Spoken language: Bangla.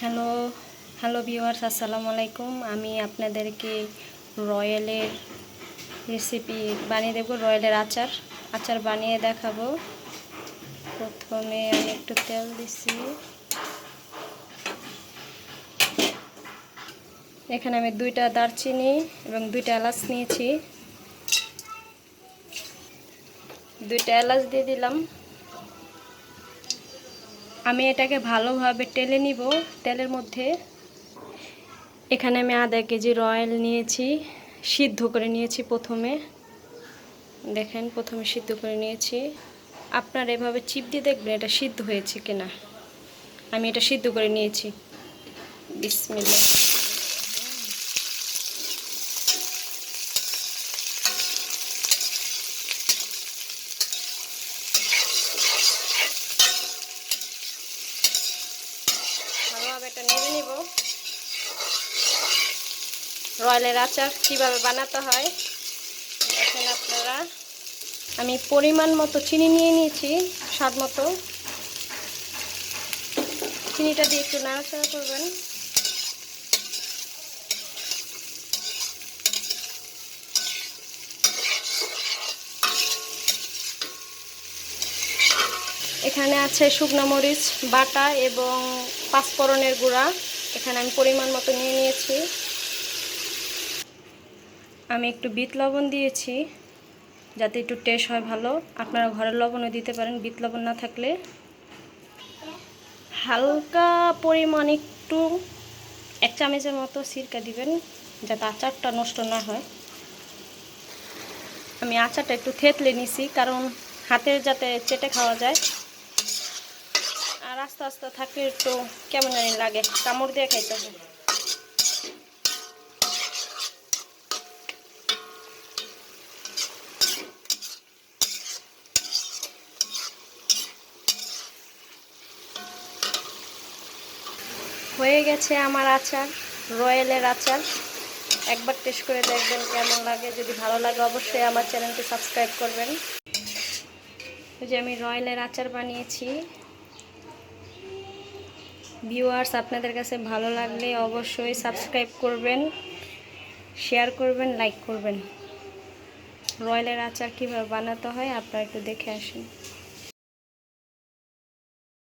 হ্যালো হ্যালো ভিউয়ার্স, আসসালামু আলাইকুম। আমি আপনাদেরকে রয়্যালের রেসিপি বানিয়ে দেবো রয়্যালের আচার। আচার বানিয়ে দেখাবো। প্রথমে আমি একটু তেল দিছি। এখানে আমি দুইটা দারচিনি এবং দুইটা এলাচ নিয়েছি। দুইটা এলাচ দিয়ে দিলাম। আমি এটাকে ভালোভাবে টেলে নিব, তেলের মধ্যে। এখানে আমি আধা কেজি রয়েল নিয়েছি, সিদ্ধ করে নিয়েছি প্রথমে। দেখেন, প্রথমে সিদ্ধ করে নিয়েছি। আপনার এভাবে চিপ দিয়ে দেখবেন এটা সিদ্ধ হয়েছে কিনা। আমি এটা সিদ্ধ করে নিয়েছি। বিসমিল্লা ভালোভাবে নেড়ে রয়্যালের আচার কীভাবে বানাতে হয়, দেখেন আপনারা। আমি পরিমাণ মতো চিনি নিয়ে নিয়েছি, স্বাদ মতো। চিনিটা দিয়ে একটু নাড়াচাড়া করবেন। এখানে আছে শুকনো মরিচ, বাটা এবং পাঁচফোড়নের গুঁড়া। এখানে আমি পরিমাণ মতো নিয়ে নিয়েছি। আমি একটু বিট লবণ দিয়েছি, যাতে একটু টেস্ট হয় ভালো। আপনারা ঘরের লবণও দিতে পারেন, বিট লবণ না থাকলে। হালকা পরিমাণ একটু, এক চামচের মতো সিরকা দিবেন, যাতে আচারটা নষ্ট না হয়। আমি আচারটা একটু থেতলে নিছি, কারণ হাতের যাতে চেটে খাওয়া যায় আস্তে আস্তে থাকলে একটু কেমন জানি লাগে। কামড় দিয়ে খাইতে হবে হয়ে গেছে আমার আচার রয়্যালের আচার। একবার টেস্ট করে দেখবেন কেমন লাগে। যদি ভালো লাগে অবশ্যই আমার চ্যানেলকে সাবস্ক্রাইব করবেন। যে আমি রয়্যালের আচার বানিয়েছি। ভিউয়ার্স, আপনাদের কাছে ভালো লাগলে অবশ্যই সাবস্ক্রাইব করবেন, শেয়ার করবেন, লাইক করবেন। রয়্যালের আচার কীভাবে বানাতে হয়, আপনারা একটু দেখে আসুন।